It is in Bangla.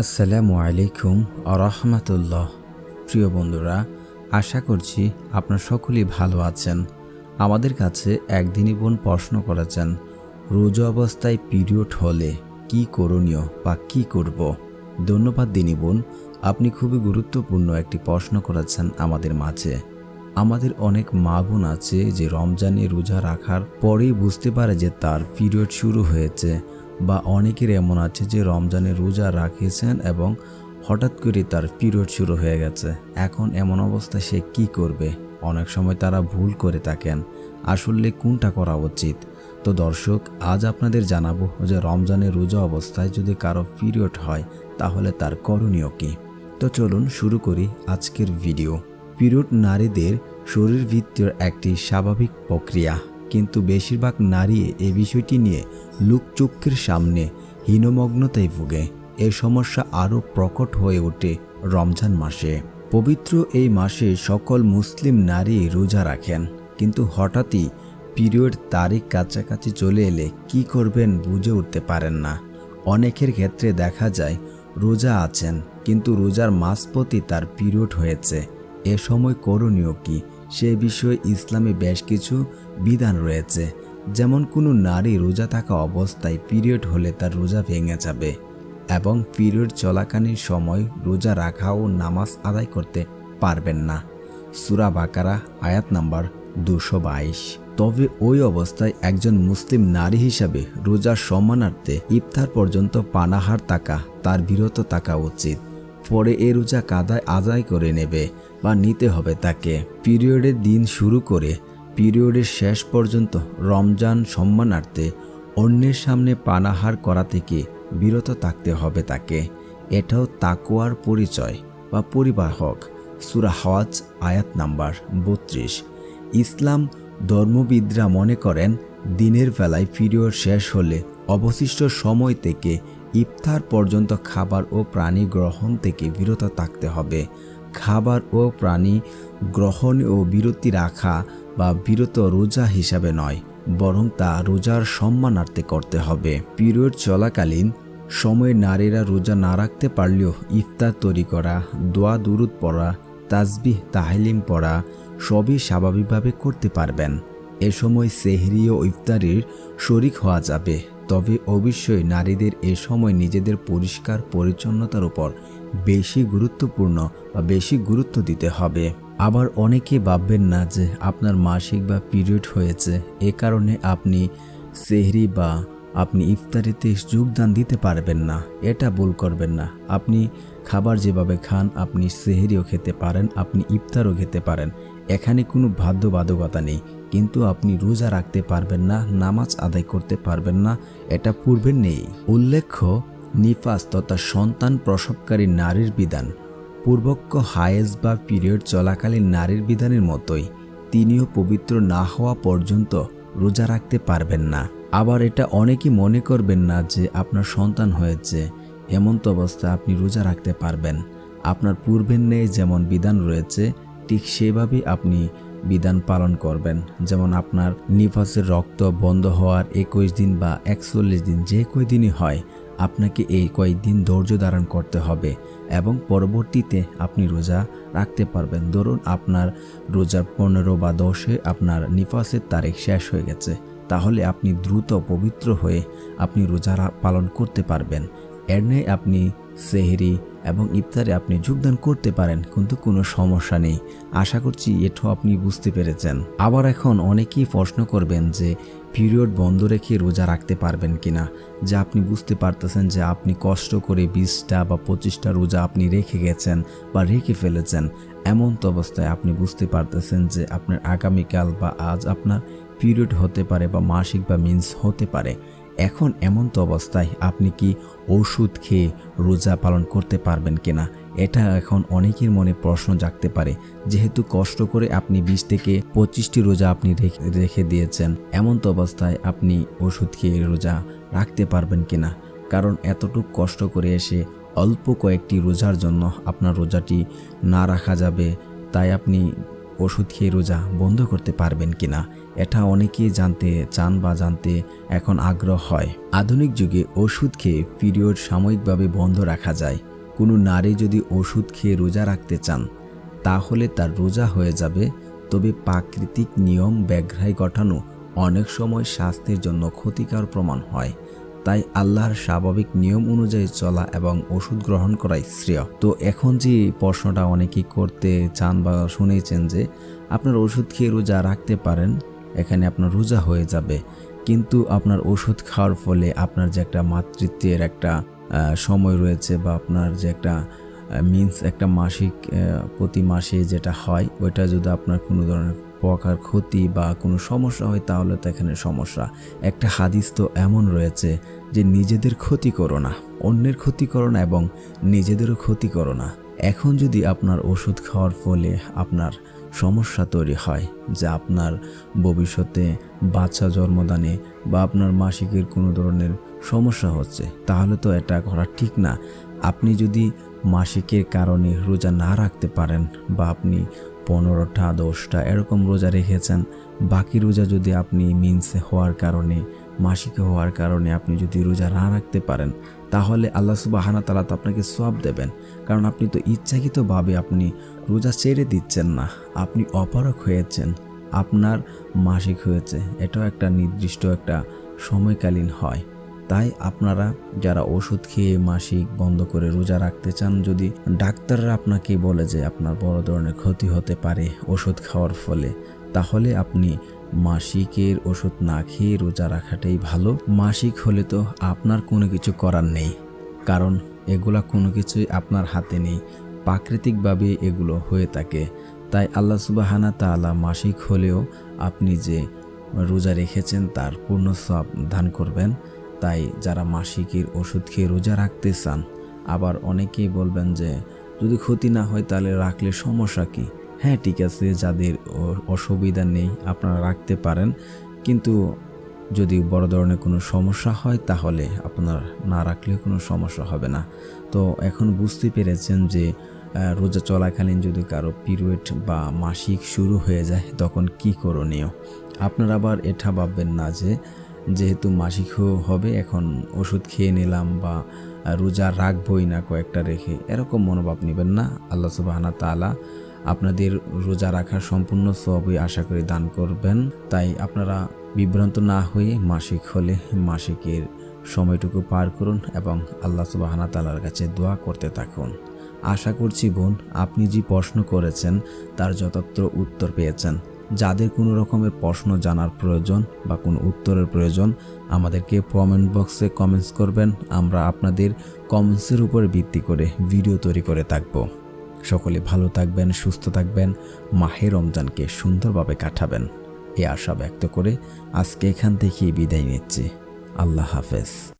আসসালামু আলাইকুম আরহামাতুল্লাহ প্রিয় বন্ধুরা, আশা করছি আপনার সকলেই ভালো আছেন। আমাদের কাছে একদিনই বোন প্রশ্ন করেছেন, রোজা অবস্থায় পিরিয়ড হলে কি করণীয় বা কি করব? ধন্যবাদ দিনী বোন, আপনি খুবই গুরুত্বপূর্ণ একটি প্রশ্ন করেছেন আমাদের মাঝে। আমাদের অনেক মা বোন আছে যে রমজানে রোজা রাখার পরেই বুঝতে পারে যে তার পিরিয়ড শুরু হয়েছে। বা অনেকের এমন আছে যে রমজানে রোজা রাখিয়েছেন এবং হঠাৎ করে তার পিরিয়ড শুরু হয়ে গেছে। এখন এমন অবস্থায় সে কি করবে? অনেক সময় তারা ভুল করে থাকেন। আসলে কোনটা করা উচিত? তো দর্শক, আজ আপনাদের জানাব যে রমজানে রোজা অবস্থায় যদি কারও পিরিয়ড হয়, তাহলে তার করণীয় কী? তো চলুন শুরু করি আজকের ভিডিও। পিরিয়ড নারীদের শরীরবৃত্তীয় একটি স্বাভাবিক প্রক্রিয়া। কিন্তু বেশিরভাগ নারী এ বিষয়টি নিয়ে লোকচক্ষের সামনে হীনমগ্নতায় ভুগে। এই সমস্যা আরও প্রকট হয়ে ওঠে রমজান মাসে। পবিত্র এই মাসে সকল মুসলিম নারী রোজা রাখেন। কিন্তু হঠাৎই পিরিয়ড তারিখ কাছাকাছি চলে এলে কি করবেন বুঝে উঠতে পারেন না। অনেকের ক্ষেত্রে দেখা যায় রোজা আছেন, কিন্তু রোজার মাঝপথই তার পিরিয়ড হয়েছে। এ সময় করণীয় কি? সে বিষয়ে ইসলামে বেশ কিছু বিধান রয়েছে। যেমন কোনো নারী রোজা থাকা অবস্থায় পিরিয়ড হলে তার রোজা ভেঙে যাবে এবং পিরিয়ড চলাকালীন সময় রোজা রাখা ও নামাজ আদায় করতে পারবেন না। সুরা বাকারা, আয়াত নাম্বার দুশো বাইশ। তবে ওই অবস্থায় একজন মুসলিম নারী হিসাবে রোজার সম্মানার্থে ইফতার পর্যন্ত পানাহার তাকা তার বিরত থাকা উচিত। পরে এ রোজা কাদায় আদায় করে নেবে বা নিতে হবে তাকে। পিরিয়ডের দিন শুরু করে পিরিয়ডের শেষ পর্যন্ত রমজান সম্মানার্থে অন্যের সামনে পানাহার করা থেকে বিরত থাকতে হবে তাকে। এটাও তাকোয়ার পরিচয় বা পরিবাহক সুরা হওয়াজ আয়াত নাম্বার বত্রিশ। ইসলাম ধর্মবিদরা মনে করেন, দিনের বেলায় পিরিয়ড শেষ হলে অবশিষ্ট সময় থেকে ইফতার পর্যন্ত খাবার ও প্রাণী গ্রহণ থেকে বিরত থাকতে হবে। খাবার ও প্রাণী গ্রহণ ও বিরতি রাখা বা বিরত রোজা হিসাবে নয়, বরং তা রোজার সম্মানার্থে করতে হবে। পিরিয়ড চলাকালীন সময়ে নারীরা রোজা না রাখতে পারলেও ইফতার তৈরি করা, দোয়া দুরুদ পড়া তাজবিহ তাহলিম পড়া সবই স্বাভাবিকভাবে করতে পারবেন। এ সময় সেহরি ও ইফতারির শরিক হওয়া যাবে। তবে অবশ্যই নারীদের এ সময় নিজেদের পরিষ্কার পরিচ্ছন্নতার উপর বেশি গুরুত্বপূর্ণ বা বেশি গুরুত্ব দিতে হবে। আবার অনেকে ভাববেন না যে আপনার মাসিক বা পিরিয়ড হয়েছে, এ কারণে আপনি সেহরি বা আপনি ইফতারিতে যোগদান দিতে পারবেন না। এটা ভুল করবেন না। আপনি খাবার যেভাবে খান, আপনি সেহরিও খেতে পারেন, আপনি ইফতারও খেতে পারেন। এখানে কোনো বাধ্যবাধকতা নেই। কিন্তু আপনি রোজা রাখতে পারবেন না, নামাজ আদায় করতে পারবেন না, এটা পূর্বে নেই। উল্লেখ্য, নিফাস তথা সন্তান প্রসবকারী নারীর বিধান। পূর্বক্ষ হায়েজ বা পিরিয়ড চলাকালীন নারীর বিধানের মতোই, তিনিও পবিত্র না হওয়া পর্যন্ত রোজা রাখতে পারবেন না। আবার এটা অনেকেই মনে করবেন না যে আপনার সন্তান হয়েছে, এমন্ত অবস্থায় আপনি রোজা রাখতে পারবেন। আপনার পূর্বের নেই যেমন বিধান রয়েছে, ঠিক সেভাবেই আপনি বিধান পালন করবেন। যেমন আপনার নিফাসের রক্ত বন্ধ হওয়ার একুশ দিন বা একচল্লিশ দিন যে কয় দিনই হয়, আপনাকে এই কয়েকদিন ধৈর্য ধারণ করতে হবে এবং পরবর্তীতে আপনি রোজা রাখতে পারবেন। ধরুন আপনার রোজার পনেরো বা দশে আপনার নিফাসের তারিখ শেষ হয়ে গেছে, তাহলে আপনি দ্রুত পবিত্র হয়ে আপনি রোজা পালন করতে পারবেন। এর নেই আপনি সেহরি এবং ইফতারে আপনি যোগদান করতে পারেন, কিন্তু কোনো সমস্যা নেই। আশা করছি এটাও আপনি বুঝতে পেরেছেন। আবার এখন অনেকেই প্রশ্ন করবেন যে, পিরিয়ড বন্ধ রেখে রোজা রাখতে পারবেন কিনা? যে আপনি বুঝতে পারতেছেন যে আপনি কষ্ট করে বিশটা বা পঁচিশটা রোজা আপনি রেখে গেছেন বা রেখে ফেলেছেন, এমন তো অবস্থায় আপনি বুঝতে পারতেছেন যে আপনার আগামীকাল বা আজ আপনার পিরিয়ড হতে পারে বা মাসিক বা মিন্স হতে পারে। এখন এমন তো অবস্থায় আপনি কি ওষুধ খেয়ে রোজা পালন করতে পারবেন কিনা? এটা এখন অনেকের মনে প্রশ্ন জাগতে পারে। যেহেতু কষ্ট করে আপনি বিশ থেকে পঁচিশটি রোজা আপনি রেখে দিয়েছেন, এমন তো অবস্থায় আপনি ওষুধ খেয়ে রোজা রাখতে পারবেন কিনা? কারণ এতটুক কষ্ট করে এসে অল্প কয়েকটি রোজার জন্য আপনার রোজাটি না রাখা যাবে, তাই আপনি ওষুধ খেয়ে রোজা বন্ধ করতে পারবেন কিনা, এটা অনেকেই জানতে চান বা জানতে এখন আগ্রহ হয়। আধুনিক যুগে ওষুধ খেয়ে পিরিয়ড সাময়িকভাবে বন্ধ রাখা যায়। কোনো নারী যদি ওষুধ খেয়ে রোজা রাখতে চান, তাহলে তার রোজা হয়ে যাবে। তবে প্রাকৃতিক নিয়ম ব্যাঘ্রায় ঘটানো অনেক সময় স্বাস্থ্যের জন্য ক্ষতিকর প্রমাণ হয়। তাই আল্লাহর স্বাভাবিক নিয়ম অনুযায়ী চলা এবং ওষুধ গ্রহণ করাই শ্রেয়। তো এখন যে প্রশ্নটা অনেকেই করতে চান বা শুনেছেন যে, আপনার ওষুধ খেয়ে রোজা রাখতে পারেন, এখানে আপনার রোজা হয়ে যাবে। কিন্তু আপনার ওষুধ খাওয়ার ফলে আপনার যে একটা মাতৃত্বের একটা সময় রয়েছে বা আপনার যে একটা মিন্স একটা মাসিক প্রতি মাসে যেটা হয়, ওইটা যদি আপনার কোনো ধরনের প্রকার ক্ষতি বা কোনো সমস্যা হয় তাহলে তো এখানে সমস্যা। একটা হাদিস তো এমন রয়েছে যে নিজেদের ক্ষতি করো না, অন্যের ক্ষতি করো না এবং নিজেদেরও ক্ষতি করো না। এখন যদি আপনার ওষুধ খাওয়ার ফলে আপনার সমস্যা তৈরি হয়, যে আপনার ভবিষ্যতে বাচ্চা জন্মদানে বা আপনার মাসিকের কোনো ধরনের সমস্যা হচ্ছে, তাহলে তো এটা করা ঠিক না। আপনি যদি মাসিকের কারণে রোজা না রাখতে পারেন বা আপনি পনেরোটা, দশটা, এরকম রোজা রেখেছেন। বাকি রোজা যদি আপনি মিন্সে হওয়ার কারণে, মাসিকে হওয়ার কারণে আপনি যদি রোজা না রাখতে পারেন, তাহলে আল্লাহ সুবাহানা তালা তো আপনাকে সব দেবেন। কারণ আপনি তো ইচ্ছাকৃতভাবে আপনি রোজা ছেড়ে দিচ্ছেন না। আপনি অপারক হয়েছেন। আপনার মাসিক হয়েছে। এটাও একটা নির্দিষ্ট একটা সময়কালীন হয়। তাই আপনারা যারা ওষুধ খেয়ে মাসিক বন্ধ করে রোজা রাখতে চান, যদি ডাক্তাররা আপনাকে বলে যে আপনার বড় ধরনের ক্ষতি হতে পারে ওষুধ খাওয়ার ফলে, তাহলে আপনি মাসিকের ওষুধ না খেয়ে রোজা রাখাটাই ভালো। মাসিক হলে তো আপনার কোনো কিছু করার নেই, কারণ এগুলা কোনো কিছুই আপনার হাতে নেই। প্রাকৃতিকভাবে এগুলো হয়ে থাকে। তাই আল্লাহ সুবাহানা তাআলা মাসিক হলেও আপনি যে রোজা রেখেছেন, তার পূর্ণ সব দান করবেন। তাই যারা মাসিকের ওষুধ খেয়ে রোজা রাখতে চান, আবার অনেকেই বলবেন যে, যদি ক্ষতি না হয় তাহলে রাখলে সমস্যা কি? হ্যাঁ ঠিক আছে, যাদের অসুবিধা নেই আপনারা রাখতে পারেন, কিন্তু যদি বড় ধরনের কোনো সমস্যা হয় তাহলে আপনার না রাখলেও কোনো সমস্যা হবে না। তো এখন বুঝতে পেরেছেন যে রোজা চলাকালীন যদি কারও পিরিয়ড বা মাসিক শুরু হয়ে যায় তখন কি করণীয়? আপনারা আবার এটা ভাববেন না যে যেহেতু মাসিক হবে, এখন ওষুধ খেয়ে নিলাম বা রোজা রাখবই না কয়েকটা রেখে, এরকম মনোভাব নেবেন না। আল্লাহ সুবাহানা তালা আপনাদের রোজা রাখার সম্পূর্ণ সবই আশা করি দান করবেন। তাই আপনারা বিভ্রান্ত না হয়ে মাসিক হলে মাসিকের সময়টুকু পার করুন এবং আল্লাহ সুবাহানা তালার কাছে দোয়া করতে থাকুন। আশা করছি বোন, আপনি যে প্রশ্ন করেছেন তার যথার্থ উত্তর পেয়েছেন। যাদের কোনো রকমের প্রশ্ন জানার প্রয়োজন বা কোনো উত্তরের প্রয়োজন, আমাদেরকে কমেন্ট বক্সে কমেন্টস করবেন। আমরা আপনাদের কমেন্টসের উপর ভিত্তি করে ভিডিও তৈরি করে থাকব। সকলে ভালো থাকবেন, সুস্থ থাকবেন, মাহে রমজানকে সুন্দরভাবে কাটাবেন। এ আশা ব্যক্ত করে আজকে এখান থেকেই বিদায় নিচ্ছি। আল্লাহ হাফেজ।